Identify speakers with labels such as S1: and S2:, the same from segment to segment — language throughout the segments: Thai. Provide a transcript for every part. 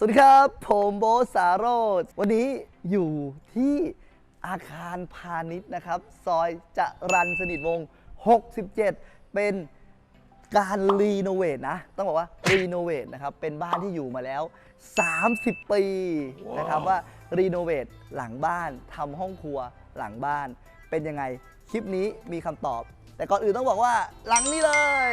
S1: สวัสดีครับ ผมโบทสาโรธวันนี้อยู่ที่อาคารพาณิชย์นะครับ ซอยจรันสนิทวงศ์67 เป็นการรีโนเวทนะ ต้องบอกว่ารีโนเวทนะครับ เป็นบ้านที่อยู่มาแล้ว 30 ปีนะครับว่ารีโนเวทหลังบ้านทำห้องครัวหลังบ้าน เป็นยังไง คลิปนี้มีคำตอบ แต่ก่อนอื่นต้องบอกว่าหลังนี้เลย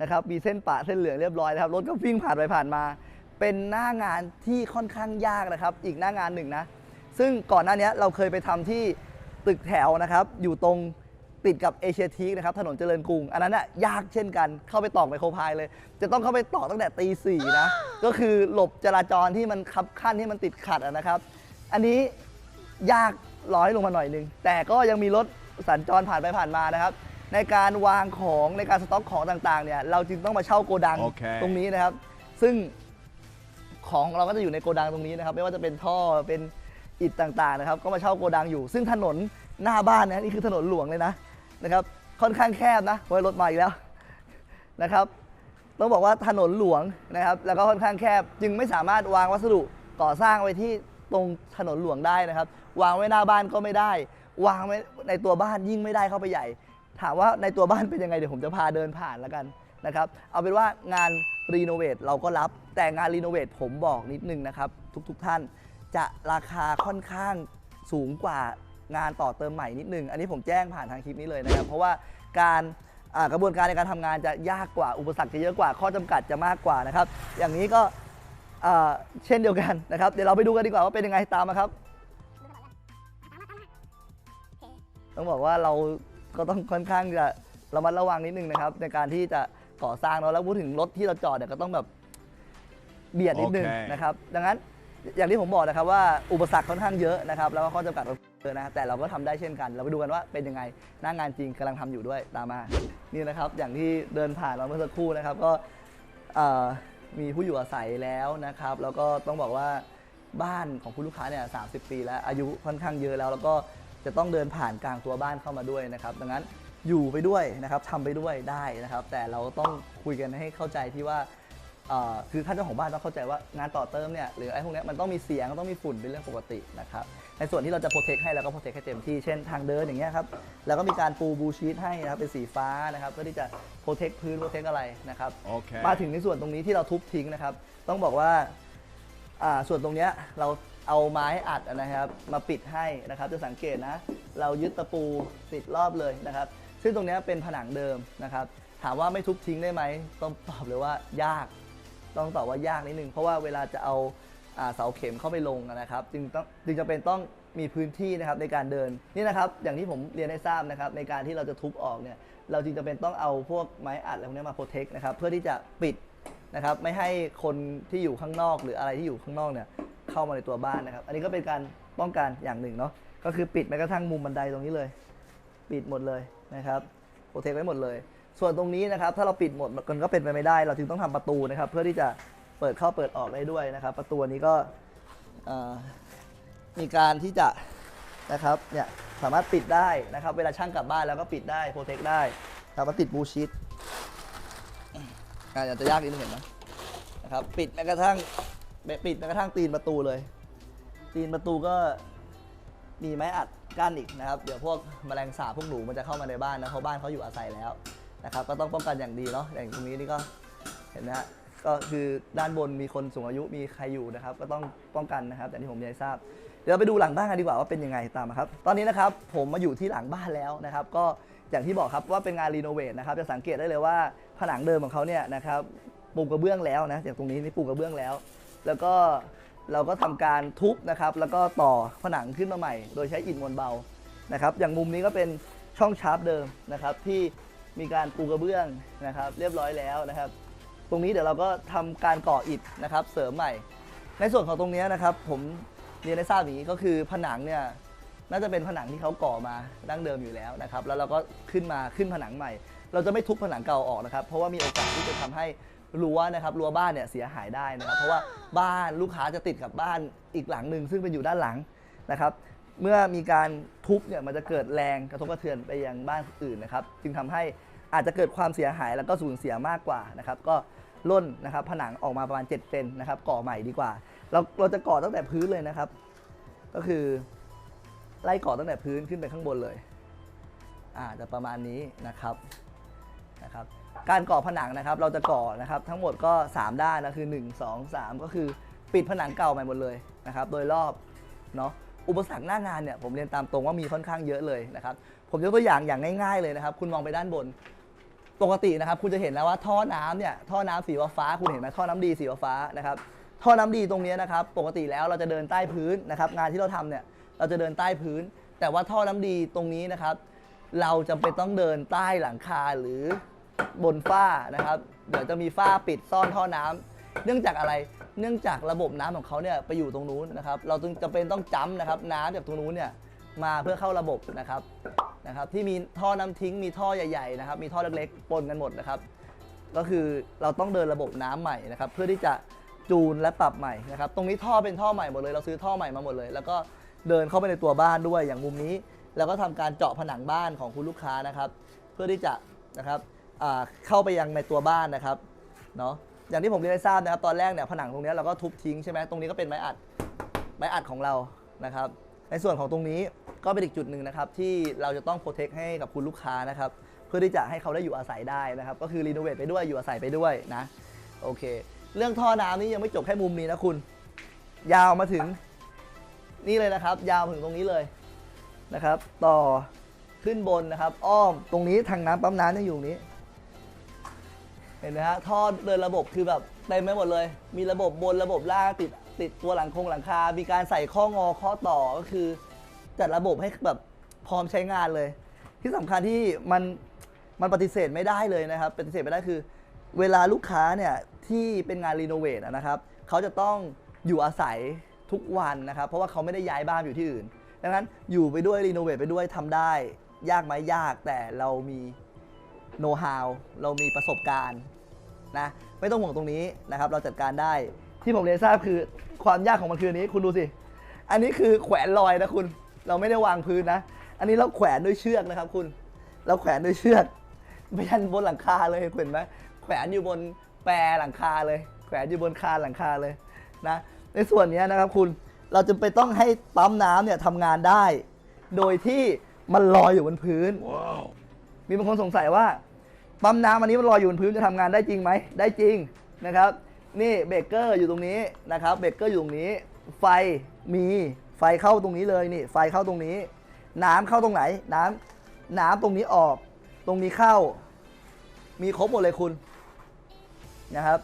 S1: นะครับมีเส้นปะเส้นเหลืองเรียบร้อยนะครับรถก็วิ่งผ่านไปผ่านมา เป็นหน้างานที่ค่อนข้างยากนะครับ อีกหน้างานหนึ่งนะ ซึ่งก่อนหน้านี้เราเคยไปทำที่ตึกแถวนะครับ อยู่ตรงติดกับเอเชียทีนะครับถนนเจริญกรุง อันนั้นน่ะยากเช่นกันเข้าไปตอกไมโครพายเลย จะต้องเข้าไปตอกตั้งแต่ตีสี่นะก็คือหลบจราจรที่มันคับขั้นที่มันติดขัดะนะครับ อันนี้ยากร้อยลงมาหน่อยนึงแต่ก็ยังมีรถสัญจรผ่านไปผ่านมานะครับ ในการวางของในการสต็อกของต่างๆเนี่ยเราจึงต้องมาเช่าโกดัง
S2: โอเค
S1: ตรงนี้นะครับ ซึ่งของเราก็จะอยู่ในโกดังตรงนี้นะครับ ไม่ว่าจะเป็นท่อเป็นอิฐต่างๆนะครับก็มาเช่าโกดังอยู่ ซึ่งถนนหน้าบ้านนะนี่คือถนนหลวงเลยนะนะครับค่อนข้างแคบนะโอ้ยรถมาอีกแล้วนะครับ ต้องบอกว่าถนนหลวงนะครับ แล้วก็ค่อนข้างแคบจึงไม่สามารถวางวัสดุก่อสร้างไว้ที่ตรงถนนหลวงได้นะครับ วางไว้หน้าบ้านก็ไม่ได้ วางไว้ในตัวบ้านยิ่งไม่ได้เข้าไปใหญ่ ถามว่าในตัวบ้านเป็นยังไงเดี๋ยวผมจะพาเดินผ่านแล้วกันนะครับเอาเป็นว่างานรีโนเวทเราก็รับ แต่งานรีโนเวทผมบอกนิดนึงนะครับ ทุกๆท่านจะราคาค่อนข้างสูงกว่างานต่อเติมใหม่นิดนึง อันนี้ผมแจ้งผ่านทางคลิปนี้เลยนะครับ เพราะว่าการกระบวนการในการทำงานจะยากกว่าอุปสรรคจะเยอะกว่าข้อจำกัดจะมากกว่านะครับ อย่างนี้ก็เช่นเดียวกันนะครับ เดี๋ยวเราไปดูกันดีกว่าว่าเป็นยังไงตามมาครับ ต้องบอกว่าเรา ก็ต้องค่อนข้างจะระมัดระวังนิดนึงนะครับ ในการที่จะก่อสร้างเนาะแล้วพูดถึงรถที่เราจอดเนี่ยก็ต้องแบบเบียดนิดนึง
S2: โอเค
S1: นะครับ ดังนั้นอย่างที่ผมบอกนะครับว่าอุปสรรคค่อนข้างเยอะนะครับ แล้วก็ข้อจำกัดเยอะนะแต่เราก็ทำได้เช่นกัน เราไปดูกันว่าเป็นยังไงหน้างานจริงกำลังทำอยู่ด้วยตามมานี่นะครับ อย่างที่เดินผ่านมาเมื่อสักครู่นะครับก็เอ่อมีผู้อยู่อาศัยแล้วนะครับ แล้วก็ต้องบอกว่า บ้านของคุณลูกค้าเนี่ยสาปีแล้วอายุค่อนข้างเยอะแล้ว แล้วก็ จะต้องเดินผ่านกลางตัวบ้านเข้ามาด้วยนะครับ ดังนั้นอยู่ไปด้วยนะครับทำไปด้วยได้นะครับ แต่เราต้องคุยกันให้เข้าใจที่ว่าเอ่อคือท่านเจ้าของบ้านต้องเข้าใจว่างานต่อเติมเนี่ยหรือไอ้พวกเนี้ยมันต้องมีเสียงต้องมีฝุ่นเป็นเรื่องปกตินะครับในส่วนที่เราจะโปรเทคให้เราก็โปรเทคให้เต็มที่เช่นทางเดินอย่างเงี้ยครับแล้วก็มีการปูบูชีทให้นะครับเป็นสีฟ้านะครับเพื่อที่จะโปรเทคพื้นโปรเทคอะไรนะครับ
S2: โอเค
S1: มาถึงในส่วนตรงนี้ที่เราทุบทิ้งนะครับ ต้องบอกว่าอ่าส่วนตรงเนี้ยเรา เอาไม้อัดนะครับ มาปิดให้นะครับจะสังเกตนะ เรายึดตะปูติดรอบเลยนะครับ ซึ่งตรงนี้เป็นผนังเดิมนะครับ ถามว่าไม่ทุบทิ้งได้ไหมต้องตอบเลยว่ายาก ต้องตอบว่ายากนิดนึงเพราะว่าเวลาจะเอาอ่าเสาเข็มเข้าไปลงนะครับ จึงต้องจึงจะเป็นต้องมีพื้นที่นะครับในการเดินนี่นะครับ อย่างที่ผมเรียนให้ทราบนะครับ ในการที่เราจะทุบออกเนี่ยเราจึงจะเป็นต้องเอาพวกไม้อัดอะไรพวกนี้มาโปรเทคนะครับเพื่อที่จะปิดนะครับไม่ให้คนที่อยู่ข้างนอกหรืออะไรที่อยู่ข้างนอกเนี่ย เข้ามาในตัวบ้านนะครับ อันนี้ก็เป็นการป้องกันอย่างหนึ่งเนาะ ก็คือปิดแม้กระทั่งมุมบันไดตรงนี้เลย ปิดหมดเลยนะครับโปรเทคไว้หมดเลย ส่วนตรงนี้นะครับ ถ้าเราปิดหมดมันก็เป็นไปไม่ได้ เราจึงต้องทำประตูนะครับ เพื่อที่จะเปิดเข้าเปิดออกได้ด้วยนะครับ ประตูนี้ก็มีการที่จะนะครับเนี่ยสามารถปิดได้นะครับ เวลาช่างกลับบ้านแล้วก็ปิดได้โปรเทคได้ครับมาติดบูชิดอาจจะยากนิดนึงเห็นไหมนะครับ ปิดแม้กระทั่ง ปิดแม้กระทั่งตีนประตูเลย ตีนประตูก็มีไม้อัดกั้นอีกนะครับ เดี๋ยวพวกแมลงสาบพวกหนูมันจะเข้ามาในบ้านนะเพราะบ้านเขาอยู่อาศัยแล้วนะครับ ก็ต้องป้องกันอย่างดีเนาะอย่างตรงนี้นี่ก็เห็นไหมฮะก็คือด้านบนมีคนสูงอายุมีใครอยู่นะครับ ก็ต้องป้องกันนะครับอย่างที่ผมได้ทราบ เดี๋ยวเราไปดูหลังบ้านกันดีกว่าว่าเป็นยังไงตามมาครับ ตอนนี้นะครับผมมาอยู่ที่หลังบ้านแล้วนะครับ ก็อย่างที่บอกครับว่าเป็นงานรีโนเวทนะครับจะสังเกตได้เลยว่าผนังเดิมของเขาเนี่ยนะครับปูกระเบื้องแล้วนะอย่างตรงนี้นี่ปูกระเบื้องแล้ว แล้วก็เราก็ทำการทุบนะครับ แล้วก็ต่อผนังขึ้นมาใหม่ โดยใช้อิฐมวลเบานะครับ อย่างมุมนี้ก็เป็นช่องชาร์ปเดิมนะครับ ที่มีการปูกระเบื้องนะครับ เรียบร้อยแล้วนะครับ ตรงนี้เดี๋ยวเราก็ทำการก่ออิฐนะครับ เสริมใหม่ ในส่วนของตรงนี้นะครับ ผมเรียนให้ทราบอย่างนี้ก็คือผนังเนี่ยน่าจะเป็นผนังที่เขาก่อมาดั้งเดิมอยู่แล้วนะครับ แล้วเราก็ขึ้นมาขึ้นผนังใหม่ เราจะไม่ทุบผนังเก่าออกนะครับ เพราะว่ามีโอกาสที่จะทำให้ รั้วนะครับรั้วบ้านเนี่ยเสียหายได้นะครับเพราะว่าบ้านลูกค้าจะติดกับบ้านอีกหลังหนึ่งซึ่งเป็นอยู่ด้านหลังนะครับ เมื่อมีการทุบเนี่ยมันจะเกิดแรงกระทบกระเทือนไปยังบ้านอื่นนะครับ จึงทำให้อาจจะเกิดความเสียหายแล้วก็สูญเสียมากกว่านะครับก็ล่นนะครับผนังออกมาประมาณ7เซนนะครับก่อใหม่ดีกว่า เราเราจะก่อตั้งแต่พื้นเลยนะครับ ก็คือไล่ก่อตั้งแต่พื้นขึ้นไปข้างบนเลยอ่าจะประมาณนี้นะครับ นะครับการก่อผนังนะครับเราจะก่อนะครับทั้งหมดก็ 3 ด้านนะคือ 1 2 3 ก็คือปิดผนังเก่าใหม่หมดเลยนะครับโดยรอบเนาะอุปสรรคหน้างานเนี่ยผมเรียนตามตรงว่ามีค่อนข้างเยอะเลยนะครับผมยกตัวอย่างอย่างง่ายๆเลยนะครับ คุณมองไปด้านบนปกตินะครับ คุณจะเห็นแล้วว่าท่อน้ำเนี่ยท่อน้ำสีฟ้าคุณเห็นไหมท่อน้ำดีสีฟ้านะครับท่อน้ำดีตรงเนี้ยนะครับ ปกติแล้วเราจะเดินใต้พื้นนะครับ งานที่เราทำเนี่ยเราจะเดินใต้พื้น แต่ว่าท่อน้ำดีตรงนี้นะครับ เราจำเป็นต้องเดินใต้หลังคาหรือบนฝ้านะครับเดี๋ยวจะมีฝ้าปิดซ่อนท่อน้ำเนื่องจากอะไร เนื่องจากระบบน้ำของเขาเนี่ยไปอยู่ตรงนู้นนะครับ เราจึงจำเป็นต้องจ้ำนะครับน้ำจากตรงนู้นเนี่ยมาเพื่อเข้าระบบนะครับนะครับที่มีท่อน้ำทิ้งมีท่อใหญ่ๆนะครับมีท่อเล็กๆปนกันหมดนะครับ ก็คือเราต้องเดินระบบน้ำใหม่นะครับ เพื่อที่จะจูนและปรับใหม่นะครับ ตรงนี้ท่อเป็นท่อใหม่หมดเลย เราซื้อท่อใหม่มาหมดเลย แล้วก็เดินเข้าไปในตัวบ้านด้วยอย่างมุมนี้ แล้วก็ทำการเจาะผนังบ้านของคุณลูกค้านะครับ เพื่อที่จะนะครับเข้าไปยังในตัวบ้านนะครับเนาะอย่างที่ผมเรียนให้ทราบนะครับตอนแรกเนี่ยผนังตรงนี้เราก็ทุบทิ้งใช่ไหมตรงนี้ก็เป็นไม้อัดไม้อัดของเรานะครับ ในส่วนของตรงนี้ก็เป็นอีกจุดหนึ่งนะครับที่เราจะต้องโปรเทคให้กับคุณลูกค้านะครับเพื่อที่จะให้เขาได้อยู่อาศัยได้นะครับ ก็คือรีโนเวทไปด้วยอยู่อาศัยไปด้วยนะโอเค เรื่องท่อน้ำนี่ยังไม่จบแค่มุมนี้นะคุณ ยาวมาถึงนี่เลยนะครับ ยาวถึงตรงนี้เลย นะครับ ต่อขึ้นบนนะครับ อ้อมตรงนี้ทางน้ำปั๊มน้ำยังอยู่นี้ เห็นไหมฮะท่อเดินระบบคือแบบเต็มไปหมดเลย มีระบบบนระบบล่างติดติดตัวหลังคงหลังคา มีการใส่ข้องอข้อต่อก็คือจัดระบบให้แบบพร้อมใช้งานเลย ที่สำคัญที่มันมันปฏิเสธไม่ได้เลยนะครับปฏิเสธไม่ได้คือ เวลาลูกค้าเนี่ยที่เป็นงานรีโนเวทนะครับเขาจะต้องอยู่อาศัยทุกวันนะครับ เพราะว่าเขาไม่ได้ย้ายบ้านอยู่ที่อื่น ดังนั้นอยู่ไปด้วยรีโนเวทไปด้วยทำได้ ยากไหมยากแต่เรามีโน้ตฮาวเรามีประสบการณ์นะไม่ต้องห่วงตรงนี้นะครับ เราจัดการได้ที่ผมเรียนทราบคือความยากของมันคืออันนี้คุณดูสิ อันนี้คือแขวนลอยนะคุณ เราไม่ได้วางพื้นนะ อันนี้เราแขวนด้วยเชือกนะครับคุณ เราแขวนด้วยเชือกไปยันบนหลังคาเลยเห็นไหมแขวนอยู่บนแปรหลังคาเลย แขวนอยู่บนคานหลังคาเลยนะในส่วนนี้นะครับคุณ เราจะไปนต้องให้ปั๊มน้ำเนี่ยทำงานได้ โดยที่มันลอยอยู่บนพื้น มีบางคนสงสัยว่า ปั๊มน้ำอันนี้มันลอยอยู่บนพื้นจะทำงานได้จริงไหม ได้จริงนะครับ นี่เบรกเกอร์อยู่ตรงนี้นะครับ เบรกเกอร์อยู่ตรงนี้ ไฟมี ไฟเข้าตรงนี้เลยนี่ ไฟเข้าตรงนี้ น้ำเข้าตรงไหน น้ำน้ำตรงนี้ออก ตรงนี้เข้า มีครบหมดเลยคุณนะครับ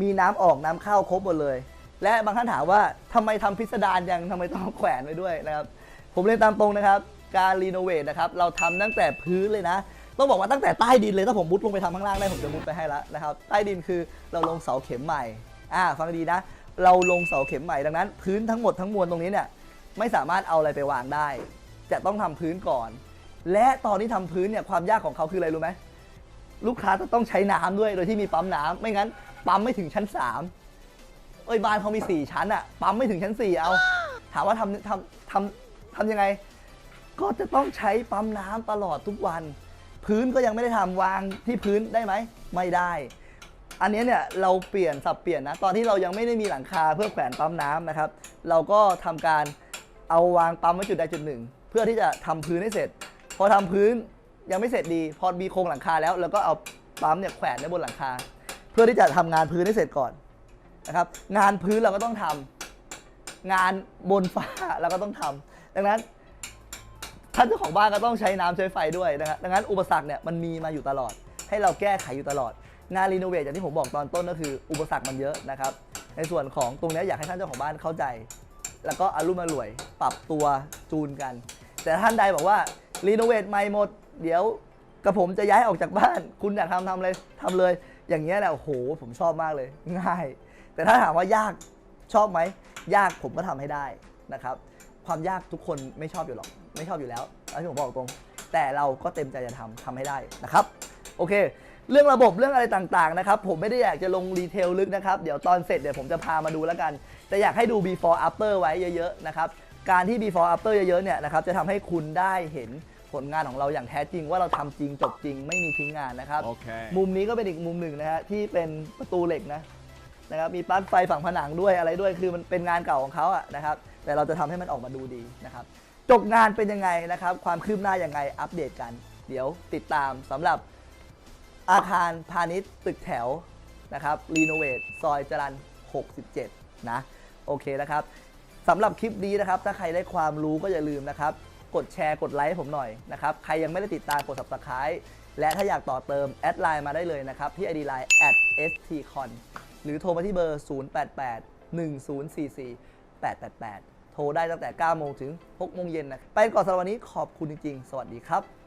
S1: มีน้ำออกน้ำเข้าครบหมดเลย และบางท่านถามว่าทำไมทำพิสดารยังทำไมต้องแขวนไว้ด้วยนะครับ ผมเรียนตามตรงนะครับ การรีโนเวทนะครับ เราทำตั้งแต่พื้นเลยนะ ต้องบอกว่าตั้งแต่ใต้ดินเลย ถ้าผมมุดลงไปทำข้างล่างได้ผมจะมุดไปให้แล้วนะครับ ใต้ดินคือเราลงเสาเข็มใหม่ อ่า ฟังดีนะ เราลงเสาเข็มใหม่ ดังนั้น พื้นทั้งหมดทั้งมวลตรงนี้เนี่ย ไม่สามารถเอาอะไรไปวางได้ จะต้องทำพื้นก่อน และตอนที่ทำพื้นเนี่ย ความยากของเขาคืออะไรรู้ไหมลูกค้าจะต้องใช้น้ำด้วย โดยที่มีปั๊มน้ำไม่งั้นปั๊มไม่ถึงชั้น 3 อ้ยบ้านเขามี 4 ชั้นอะปั๊มไม่ถึงชั้น 4 เอา ถามว่าทำทำทำทำยังไง ก็จะต้องใช้ปั๊มน้ำตลอดทุกวัน พื้นก็ยังไม่ได้ทำวางที่พื้นได้ไหม ไม่ได้ อันนี้เนี่ยเราเปลี่ยนสับเปลี่ยนนะ ตอนที่เรายังไม่ได้มีหลังคาเพื่อแขวนปั๊มน้ำนะครับ เราก็ทำการเอาวางปั๊มไว้จุดใดจุดหนึ่ง เพื่อที่จะทำพื้นให้เสร็จ พอทำพื้นยังไม่เสร็จดี พอมีโครงหลังคาแล้วเราก็เอาปั๊มเนี่ยแขวนไว้บนหลังคา เพื่อที่จะทำงานพื้นให้เสร็จก่อน นะครับงานพื้นเราก็ต้องทำงานบนฟ้าเราก็ต้องทำดังนั้นท่านเจ้าของบ้านก็ต้องใช้น้ำใช้ไฟด้วยนะครับดังนั้นอุปสรรคเนี่ยมันมีมาอยู่ตลอด ให้เราแก้ไขอยู่ตลอด งานรีโนเวทอย่างที่ผมบอกตอนต้นก็คือ อุปสรรคมันเยอะนะครับ ในส่วนของตรงนี้อยากให้ท่านเจ้าของบ้านเข้าใจ แล้วก็อารุ่มอร่วย ปรับตัวจูนกัน แต่ท่านใดบอกว่ารีโนเวทใหม่หมด เดี๋ยวกระผมจะย้ายออกจากบ้าน คุณอยากทำทำเลยทำเลย อย่างเงี้ยแหละโอ้โหผมชอบมากเลย ง่าย แต่ถ้าถามว่ายากชอบไหม ยากผมก็ทำให้ได้นะครับ ความยากทุกคนไม่ชอบอยู่หรอก ไม่ชอบอยู่แล้วอันนี้ผมบอกตรง แต่เราก็เต็มใจจะทำทำให้ได้นะครับ โอเค เรื่องระบบเรื่องอะไรต่างๆนะครับ ผมไม่ได้อยากจะลงรีเทลลึกนะครับ เดี๋ยวตอนเสร็จเดี๋ยวผมจะพามาดูแล้วกัน แต่อยากให้ดู before after ไว้เยอะๆนะครับ การที่ before after เยอะๆเนี่ยนะครับจะทำให้คุณได้เห็นผลงานของเราอย่างแท้จริงว่าเราทำจริงจบจริงไม่มีทิ้งงานนะครับ
S2: Okay.
S1: มุมนี้ก็เป็นอีกมุมหนึ่งนะฮะที่เป็นประตูเหล็กนะ นะครับมีปลั๊กไฟฝั่งผนังด้วยอะไรด้วยคือมันเป็นงานเก่าของเขาอะนะครับแต่เราจะทำให้มันออกมาดูดีนะครับจบงานเป็นยังไงนะครับ ความคืบหน้ายังไงอัปเดตกัน เดี๋ยวติดตามสำหรับอาคารพาณิชย์ตึกแถวนะครับรีโนเวทซอยจรัน 67 นะ โอเคนะครับสำหรับคลิปนี้นะครับ ถ้าใครได้ความรู้ก็อย่าลืมนะครับ กดแชร์กดไลค์ให้ผมหน่อยนะครับ ใครยังไม่ได้ติดตามกด subscribe และถ้าอยากต่อเติม แอดไลน์มาได้เลยนะครับ ที่ ID Line at stcon หรือโทรมาที่เบอร์ 088 1044 888 โทรได้ตั้งแต่ 9 โมงถึง 6 โมงเย็นนะ ไปก่อนสำหรับวันนี้ขอบคุณจริง ๆ สวัสดีครับ